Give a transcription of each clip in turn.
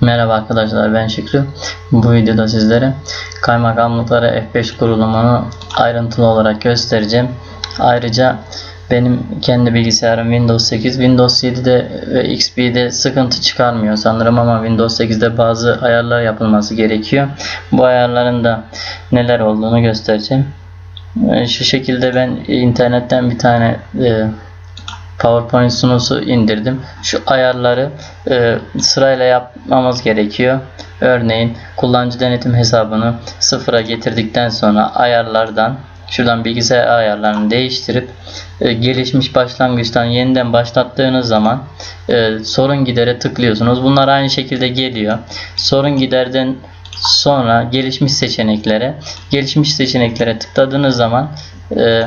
Merhaba arkadaşlar ben Şükrü. Bu videoda sizlere kaymakamlıklara F5 kurulumunu ayrıntılı olarak göstereceğim. Ayrıca benim kendi bilgisayarım Windows 8. Windows 7'de ve XP'de sıkıntı çıkarmıyor sanırım ama Windows 8'de bazı ayarlar yapılması gerekiyor. Bu ayarların da neler olduğunu göstereceğim. Ee, Şu şekilde ben internetten bir tane e, PowerPoint sunusu indirdim. Şu ayarları e, sırayla yapmamız gerekiyor. Örneğin kullanıcı denetim hesabını sıfıra getirdikten sonra ayarlardan şuradan bilgisayar ayarlarını değiştirip e, gelişmiş başlangıçtan yeniden başlattığınız zaman e, sorun gidere tıklıyorsunuz. Bunlar aynı şekilde geliyor. Sorun giderden sonra gelişmiş seçeneklere gelişmiş seçeneklere tıkladığınız zaman e,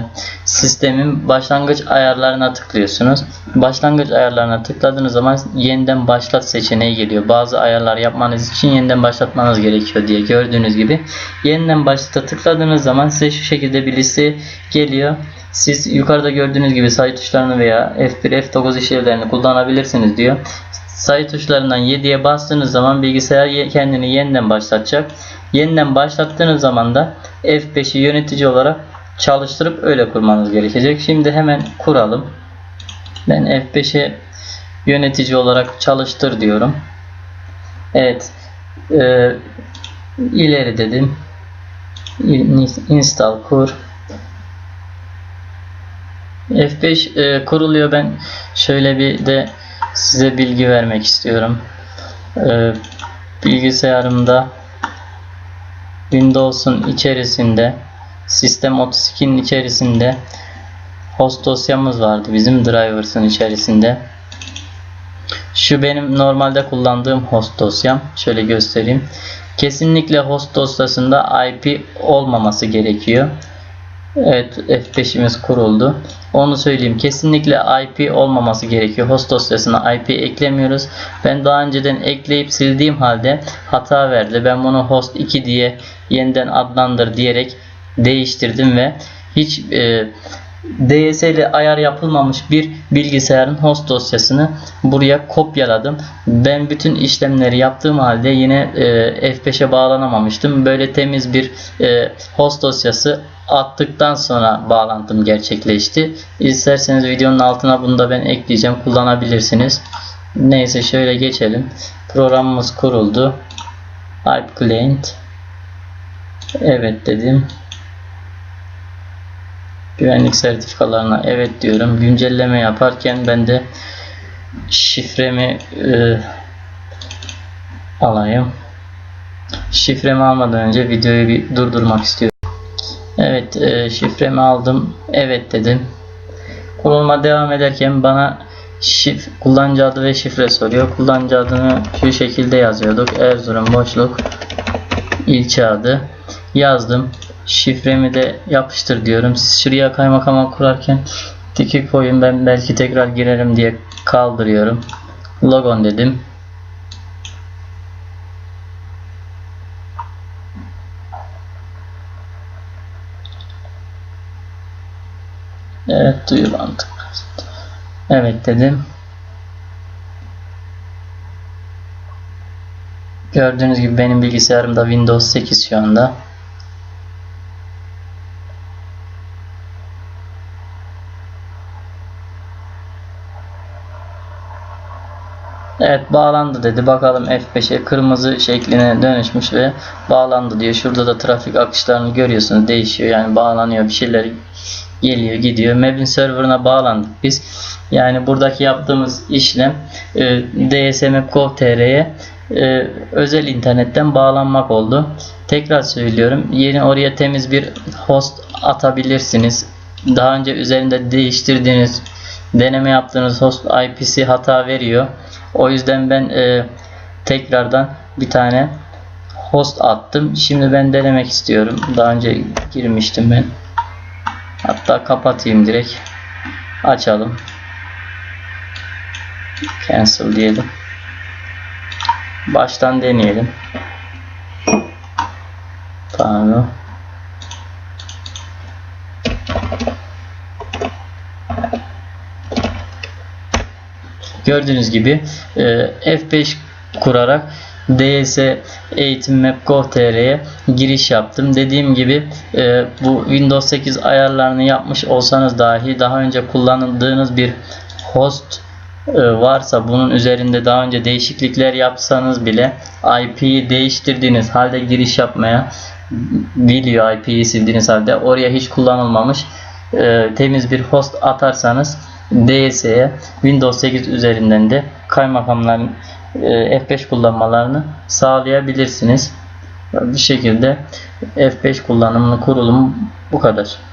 sistemin başlangıç ayarlarına tıklıyorsunuz. Başlangıç ayarlarına tıkladığınız zaman yeniden başlat seçeneği geliyor. Bazı ayarlar yapmanız için yeniden başlatmanız gerekiyor diye gördüğünüz gibi. Yeniden başlata tıkladığınız zaman size şu şekilde bir liste geliyor. Siz yukarıda gördüğünüz gibi sayı tuşlarını veya F1, F9 işlevlerini kullanabilirsiniz diyor. Sayı tuşlarından 7'ye bastığınız zaman bilgisayar kendini yeniden başlatacak. Yeniden başlattığınız zaman da F5'i yönetici olarak çalıştırıp öyle kurmanız gerekecek. Şimdi hemen kuralım. Ben F5'e yönetici olarak çalıştır diyorum. Evet. Ee, ileri dedim. İn- Install kur. F5 e, kuruluyor. Ben şöyle bir de size bilgi vermek istiyorum. Ee, bilgisayarımda Windows'un içerisinde Sistem 32'nin içerisinde host dosyamız vardı bizim drivers'ın içerisinde. Şu benim normalde kullandığım host dosyam. Şöyle göstereyim. Kesinlikle host dosyasında IP olmaması gerekiyor. Evet F5'imiz kuruldu. Onu söyleyeyim. Kesinlikle IP olmaması gerekiyor. Host dosyasına IP eklemiyoruz. Ben daha önceden ekleyip sildiğim halde hata verdi. Ben bunu host 2 diye yeniden adlandır diyerek değiştirdim ve hiç e, DSL ayar yapılmamış bir bilgisayarın host dosyasını buraya kopyaladım. Ben bütün işlemleri yaptığım halde yine e, F5'e bağlanamamıştım. Böyle temiz bir e, host dosyası attıktan sonra bağlantım gerçekleşti. İsterseniz videonun altına bunu da ben ekleyeceğim. Kullanabilirsiniz. Neyse şöyle geçelim. Programımız kuruldu. Hype Client. Evet dedim. Güvenlik sertifikalarına evet diyorum. Güncelleme yaparken ben de şifremi e, alayım. Şifremi almadan önce videoyu bir durdurmak istiyorum. Evet e, şifremi aldım. Evet dedim. Kurulma devam ederken bana şif kullanıcı adı ve şifre soruyor. Kullanıcı adını şu şekilde yazıyorduk. Erzurum boşluk ilçe adı yazdım. Şifremi de yapıştır diyorum. Şuraya kaymakama kurarken tiki koyun ben belki tekrar girerim diye kaldırıyorum. Logon dedim. Evet duyulan Evet dedim. Gördüğünüz gibi benim bilgisayarımda Windows 8 şu anda. Evet bağlandı dedi. Bakalım F5'e kırmızı şekline dönüşmüş ve bağlandı diyor. Şurada da trafik akışlarını görüyorsunuz. Değişiyor yani bağlanıyor bir şeyler geliyor gidiyor. Map'in serverına bağlandık biz. Yani buradaki yaptığımız işlem e, dsm.gov.tr'ye e, özel internetten bağlanmak oldu. Tekrar söylüyorum. Yeni oraya temiz bir host atabilirsiniz. Daha önce üzerinde değiştirdiğiniz deneme yaptığınız host IP'si hata veriyor. O yüzden ben e, tekrardan bir tane host attım. Şimdi ben denemek istiyorum. Daha önce girmiştim ben. Hatta kapatayım direkt. Açalım. Cancel diyelim. Baştan deneyelim. Tamam. Gördüğünüz gibi e, F5 kurarak DS Eğitim Map Gov.tr'ye giriş yaptım. Dediğim gibi e, bu Windows 8 ayarlarını yapmış olsanız dahi daha önce kullandığınız bir host e, varsa bunun üzerinde daha önce değişiklikler yapsanız bile IP'yi değiştirdiğiniz halde giriş yapmaya video IP'yi sildiğiniz halde oraya hiç kullanılmamış e, temiz bir host atarsanız DS'ye Windows 8 üzerinden de kaymakamların e, F5 kullanmalarını sağlayabilirsiniz. Bu şekilde F5 kullanımını kurulum bu kadar.